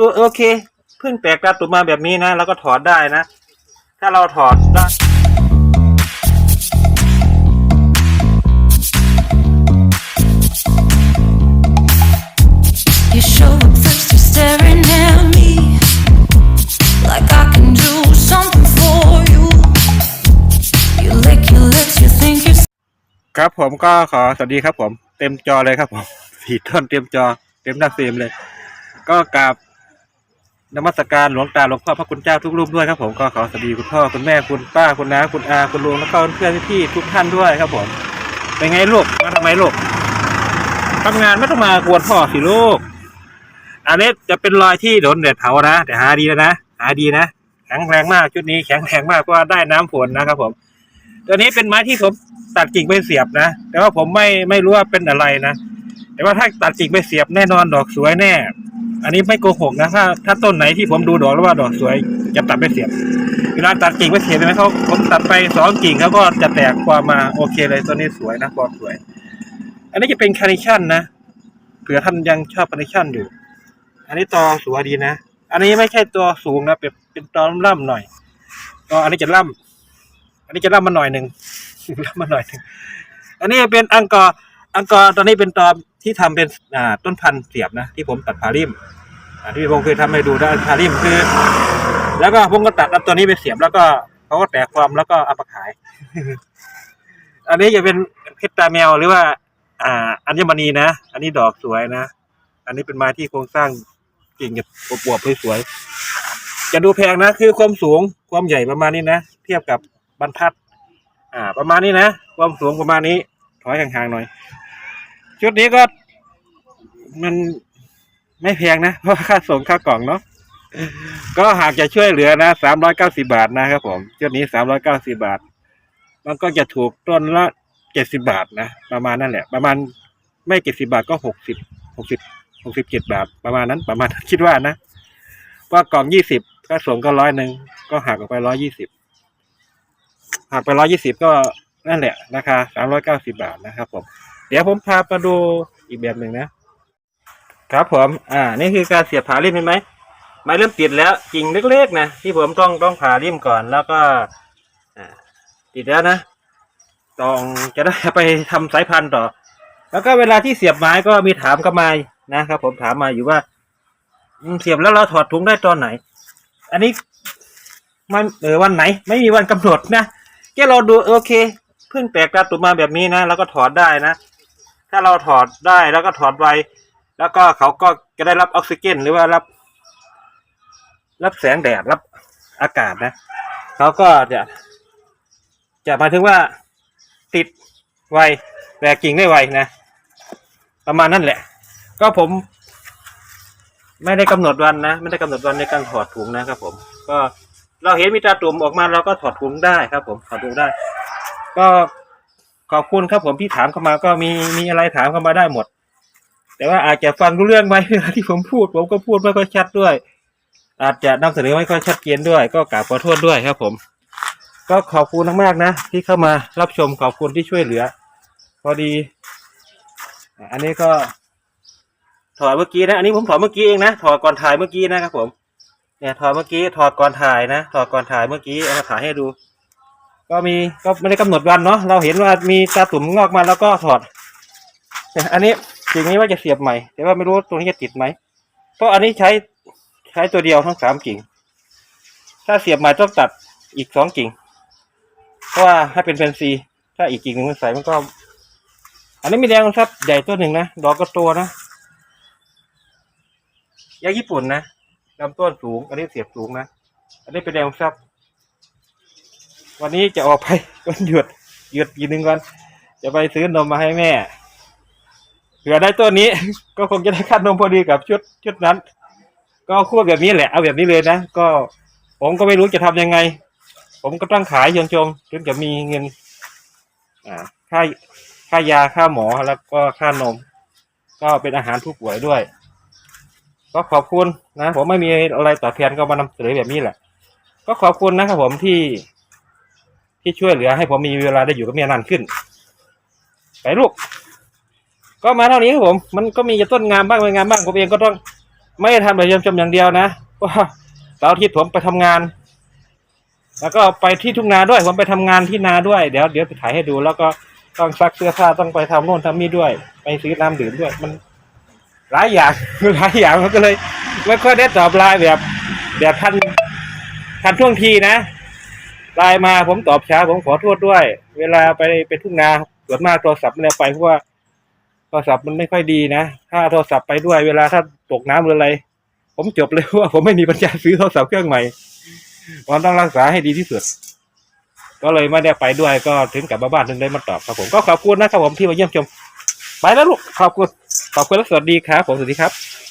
ดูโอเคเพิ่งแตกตาตุ่มมาแบบนี้นะ แล้วก็ถอดได้นะ ถ้าเราถอดได้ You show up first, you're staring at me like I can do something for you. You lick your lips, you think you're ครับผมก็ขอสวัสดีครับผม เต็มจอเลยครับผมสีต้นเต็มจอ เต็มหน้าเฟรมเลย ก็กราบ นมัสการหลวงตาหลวงพ่อพระคุณเจ้าทุกรูปด้วยครับผมก็ขอสวัสดีคุณพ่อคุณแม่คุณป้าคุณน้าคุณอาคุณลุงแล้วก็เพื่อนพี่ทุกท่านด้วยครับผมเป็นไงลูกมาทำไมลูกทำงานไม่ต้องมากวนพ่อสิลูกอันนี้จะเป็นรอยที่โดนแดดเผานะแต่หาดีแล้วนะหาดีนะแข็งแรงมากชุดนี้แข็งแรงมากเพราะว่าได้น้ำฝนนะครับผมตัวนี้เป็นไม้ที่ผมตัดกิ่งไปเสียบนะแต่ว่าผมไม่ไม่รู้ว่าเป็นอะไรนะแต่ว่าถ้าตัดกิ่งไปเสียบแน่นอนดอกสวยแน่ อันนี้ไม่โกหกนะถ้าถ้าต้นไหนที่ผมดูดอกแล้วว่าดอกสวยจะตัดไปเสียบเวลาตัดกิ่งไปเสียบเห็นไหมเขาผมตัดไปสองกิ่งเขาก็จะแตกความมาโอเคเลยตัวนี้สวยนะความสวย อันนี้จะเป็นคาร์เนชั่นนะเผื่อท่านยังชอบคาร์เนชั่นอยู่ อันนี้ตอสวยดีนะอันนี้ไม่ใช่ตัวสูงนะเป็นเป็นตอล่ำๆหน่อยก็อันนี้จะล่ำอันนี้จะล่ำมาหน่อยหนึ่งล่ำมาหน่อยหนึ่งอันนี้เป็นอังกอร์ อังกอร์ตอนนี้เป็นตอที่ทำเป็นอ่าต้นพันธุ์เสียบนะ ที่ผมตัดพาริมอ่าที่ผมเคยทำให้ดูได้พาริมคือ แล้วก็ผมก็ตัดตัวนี้ไปเสียบแล้วก็เขาก็แตกความแล้วก็เอามาขาย อันนี้จะเป็นเพชรตาแมวหรือว่า อ่า อัญมณีนะ อันนี้ดอกสวยนะ อันนี้เป็นไม้ที่โครงสร้างกิ่งจะอวบๆสวยๆจะดูแพงนะ คือความสูงความใหญ่ประมาณนี้นะ เทียบกับบรรทัด อ่า ประมาณนี้นะ ความสูงประมาณนี้ อยห่างๆหน่อย ชุดนี้ก็มันไม่แพงนะ เพราะค่าส่งค่ากล่องเนาะก็หากจะช่วยเหลือนะสามร้อยเก้าสิบาทนะครับผมชุดนี้สามร้อยเก้าสิบาท มันก็จะถูกต้นละเจ็ดสิบาทนะ ประมาณนั่นแหละ ประมาณไม่เจ็ดสิบาทก็หกสิบหกสิบหกสิบเจ็ดบาท ประมาณนั้นประมาณคิดว่านะว่ากล่องยี่สิบค่าส่งก็ร้อยหนึ่งก็หักออกไปร้อยยี่สิบหักไปร้อยยี่สิบก็ นั่นแหละราคาสามร้อยเก้าสิบาทนะครับผม เดี๋ยวผมพามาดูอีกแบบหนึ่งนะ ครับผม อ่า นี่คือการเสียบผาริมเห็นไหมไม้เริ่มติดแล้วกิ่งเล็กๆนะที่ผมต้องต้องผ่าริมก่อนแล้วก็อ่าติดแล้วนะต้องจะได้ไปทำสายพันธุ์ต่อ แล้วก็เวลาที่เสียบไม้ก็มีถามเข้ามานะครับ ผมถามมาอยู่ว่าเสียบแล้วเราถอดถุงได้ตอนไหน อันนี้มันเออวันไหน ไม่มีวันกำหนดนะแค่เราดูโอเค เพิ่งแตกตาตุ่มมาแบบนี้นะแล้วก็ถอดได้นะ ถ้าเราถอดได้แล้วก็ถอดไวแล้วก็เขาก็จะได้รับออกซิเจนหรือว่ารับ รับแสงแดดรับอากาศนะเขาก็จะจะหมายถึงว่าติดไวแตกกิ่งได้ไวนะ ประมาณนั้นแหละ ก็ผม ไม่ได้กำหนดวันนะ ไม่ได้กำหนดวันในการถอดถุงนะครับผม ก็เราเห็นมีตาตุ่มออกมาเราก็ถอดถุงได้ครับ ผมถอดถุงได้ ก็ขอบคุณครับผมที่ถามเข้ามาก็มีมีอะไรถามเข้ามาได้หมด แต่ว่าอาจจะฟังรู้เรื่องไหมเวลาที่ผมพูด ผมก็พูดไม่ค่อยชัดด้วย อาจจะนำเสนอไม่ค่อยชัดเจนด้วย ก็กราบขอโทษด้วยครับ ผม ก็ขอบคุณมากๆนะที่เข้ามารับชมขอบคุณที่ช่วยเหลือ พอดี อันนี้ก็ถอดเมื่อกี้นะ อันนี้ผมถอดเมื่อกี้เองนะถอดก่อนถ่ายเมื่อกี้นะครับผม เนี่ยถอดเมื่อกี้ถอดก่อนถ่ายนะถอดก่อนถ่ายเมื่อกี้เอามาถ่ายให้ดู ก็มีก็ไม่ได้กำหนดวันเนาะเราเห็นว่ามีตาตุ่มงอกมาแล้วก็ถอดอันนี้สิ่งนี้ว่าจะเสียบใหม่ แต่ว่าไม่รู้ตรงนี้จะติดไหมเพราะอันนี้ใช้ใช้ตัวเดียวทั้งสามกิ่ง ถ้าเสียบใหม่ต้องตัดอีกสองกิ่ง เพราะว่าให้เป็นแฟนซี ถ้าอีกกิ่งหนึ่งมันใส่มันก็ อันนี้มีแดงครับใหญ่ตัวหนึ่งนะดอกก็ตัวนะยาญี่ปุ่นนะลำต้นสูง อันนี้เสียบสูงนะ อันนี้เป็นแดงครับ วันนี้จะออกไปวันหยุดหยุดกี่หนึ่งวันจะไปซื้อนมมาให้แม่เผื่อได้ตัวนี้ ก็คงจะได้ค่านมพอดีกับชุดชุดนั้น ก็คู่แบบนี้แหละเอาแบบนี้เลยนะก็ ผมก็ไม่รู้จะทำยังไง ผมก็ต้องขายยงจงถึงจะมีเงิน อ่าค่าค่ายาค่าหมอแล้วก็ค่านม ก็เป็นอาหารผู้ป่วยด้วย ก็ขอบคุณนะ ผมไม่มีอะไรตอบแทนก็มานำเสนอแบบนี้แหละ ก็ขอบคุณนะครับผมที่ ที่ช่วยเหลือให้ผมมีเวลาได้อยู่กับเมียนานขึ้น ไปลูก ก็มาเท่านี้ครับผม มันก็มีจะต้นงามบ้างไม่งามบ้างผมเองก็ต้องไม่ทำแต่ยมชมอย่างเดียวนะเราะว่าเราทิตย์ผมไปทำงาน แล้วก็ไปที่ทุ่งนาด้วยผมไปทำงานที่นาด้วยเดี๋ยวเดี๋ยวไปถ่ายให้ดู แล้วก็ต้องซักเสื้อผ้าต้องไปทำโน่นทำนี่ด้วย ไปซื้อน้ำดื่มด้วย มันหลายอย่างหลายอย่างมันก็เลยไม่ค่อยได้ตอบไลน์แบบแบบทันทันท่วงทีนะ ไลน์มาผมตอบช้าผมขอโทษด้วย เวลาไปไปทุ่งนาส่วนมากโทรศัพท์ไม่ได้ไปเพราะว่าโทรศัพท์มันไม่ค่อยดีนะ ถ้าโทรศัพท์ไปด้วยเวลาถ้าตกน้ำหรืออะไร ผมจบเลยว่าผมไม่มีปัญญาซื้อโทรศัพท์เครื่องใหม่ผมต้องรักษาให้ดีที่สุด ก็เลยไม่ได้ไปด้วยก็ถึงกลับมาบ้านถึงได้มาตอบครับผมก็ขอบคุณนะครับผมที่มาเยี่ยมชม ไปแล้วลูกขอบคุณขอบคุณและสวัสดีครับผมสวัสดีครับ